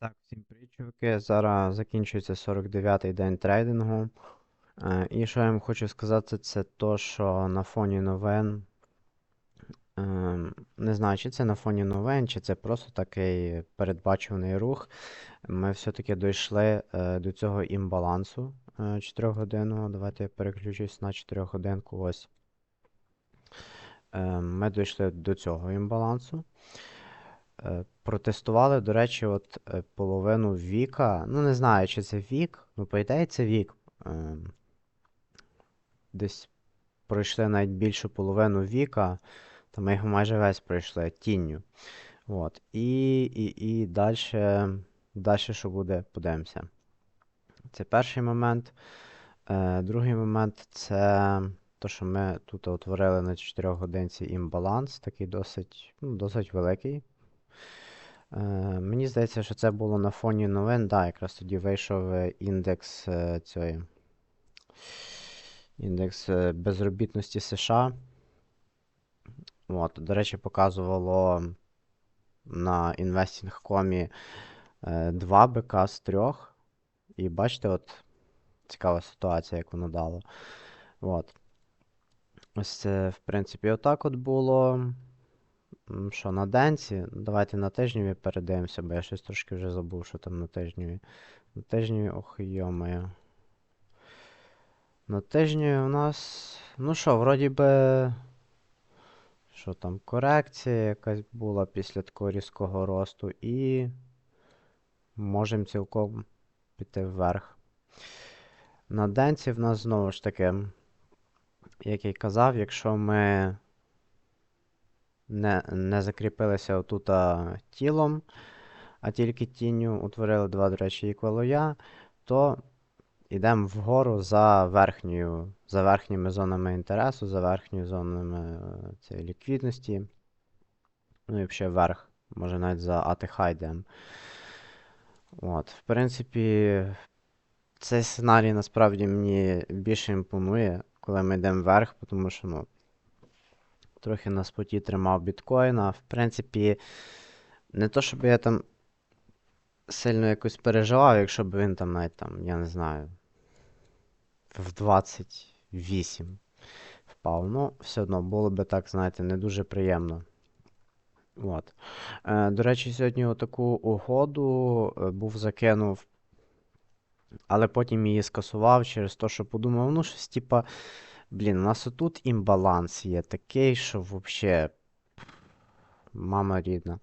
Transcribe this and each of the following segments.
Так, всім привіт, чуваки. Зараз закінчується 49-й день трейдингу. Е, І що я вам хочу сказати, це то, що на фоні новин. ем, Не знаю, чи це на фоні новин, чи це просто такий передбачуваний рух. Ми все-таки дійшли е, до цього імбалансу 4 годинного. Давайте я переключусь на 4 годинку. Ось. Е, Ми дійшли до цього імбалансу. Е, Протестували, до речі, от е, половину віка. Ну, не знаю, чи це вік. Ну, по ідеї, це вік. Е, Десь пройшли навіть більшу половину віка. Та ми його майже весь пройшли тінню. От. І, і, і далі, далі, що буде, подивимося. Це перший момент. Е, Другий момент це то, що ми тут утворили на 4 годинці імбаланс, такий досить, ну, досить великий. Е, Мені здається, що це було на фоні новин. Да, якраз тоді вийшов е, індекс е, цієї. Індекс безробітності США. От, до речі, показувало на Investing.com е, 2 БК з 3. І бачите, от цікава ситуація, як воно дало. От. Ось це, в принципі, отак от було. Що, на денці? Давайте на тижневі передивимося, бо я щось трошки вже забув, що там на тижневі. На тижневі, ох, йомаю. На тижневі у нас. Ну що, вроді би. Що там, корекція якась була після такого різкого росту, і можемо цілком піти вверх. На денці в нас знову ж таки, як я й казав, якщо ми не, не закріпилися отут тілом, а тільки тінню утворили два, до речі, іквалоя, то йдемо вгору за верхньою, за верхніми зонами інтересу, за верхніми зонами е, цієї ліквідності. Ну і взагалі вверх, може навіть за АТХ йдемо. От, в принципі, цей сценарій насправді мені більше імпонує, коли ми йдемо вверх, тому що, ну, трохи на споті тримав біткоїна. В принципі, не то, щоб я там сильно якось переживав, якщо б він там навіть там, я не знаю, в 28 впав. Ну, все одно було би так, знаєте, не дуже приємно. От. Е, до речі, сьогодні отаку угоду е, був закинув, але потім її скасував через те, що подумав, ну, щось типа, блін, у нас отут імбаланс є такий, що взагалі. Мама рідна.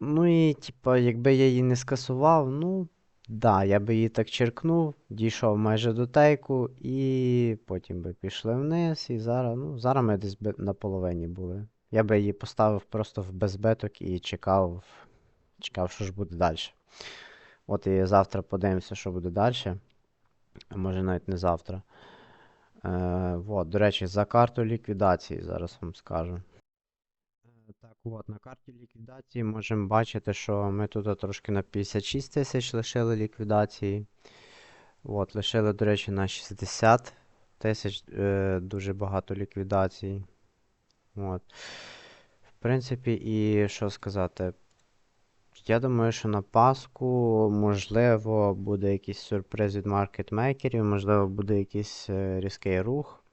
Ну і, типа, якби я її не скасував, ну, да, я би її так черкнув, дійшов майже до тейку, і потім би пішли вниз, і зараз, ну, зараз ми десь би на половині були. Я би її поставив просто в безбеток і чекав, чекав, що ж буде далі. От і завтра подивимося, що буде далі. А може навіть не завтра. Е, от, до речі, за карту ліквідації зараз вам скажу. Е, Так, от, на карті ліквідації можемо бачити, що ми тут трошки на 56 тисяч лишили ліквідації. От, лишили, до речі, на 60 тисяч е, дуже багато ліквідацій. От. В принципі, і що сказати? Я думаю, що на Пасху, можливо, буде якийсь сюрприз від маркетмейкерів, можливо, буде якийсь е, різкий рух.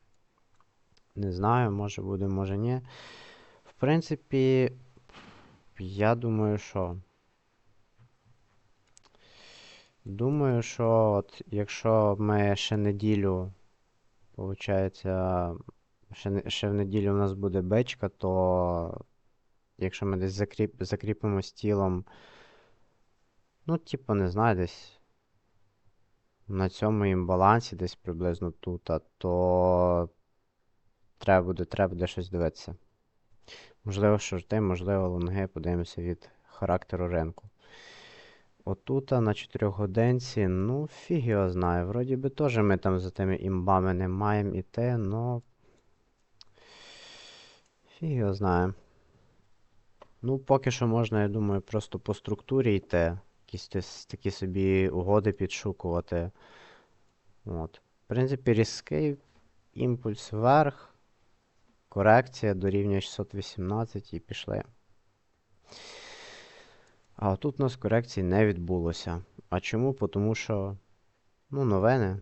Не знаю, може буде, може ні. В принципі, я думаю, що. Думаю, що от якщо ми ще неділю, виходить, ще, ще в неділю у нас буде бечка, то якщо ми десь закріп, закріпимо з тілом, ну, типу, не знаю, десь на цьому імбалансі, десь приблизно тут, а то треба буде, треба буде щось дивитися. Можливо, шорти, можливо, лонги, подивимося від характеру ринку. Отут а на 4 годинці, ну, фіг його знає. Вроді би теж ми там за тими імбами не маємо іти, но. Фіг його знає. Ну, поки що можна, я думаю, просто по структурі йти. Якісь такі собі угоди підшукувати. От. В принципі, різкий імпульс вверх. Корекція дорівнює 618 і пішли. А тут у нас корекції не відбулося. А чому? Тому що, ну, новини.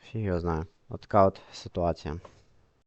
Фіг його знає. От така от ситуація.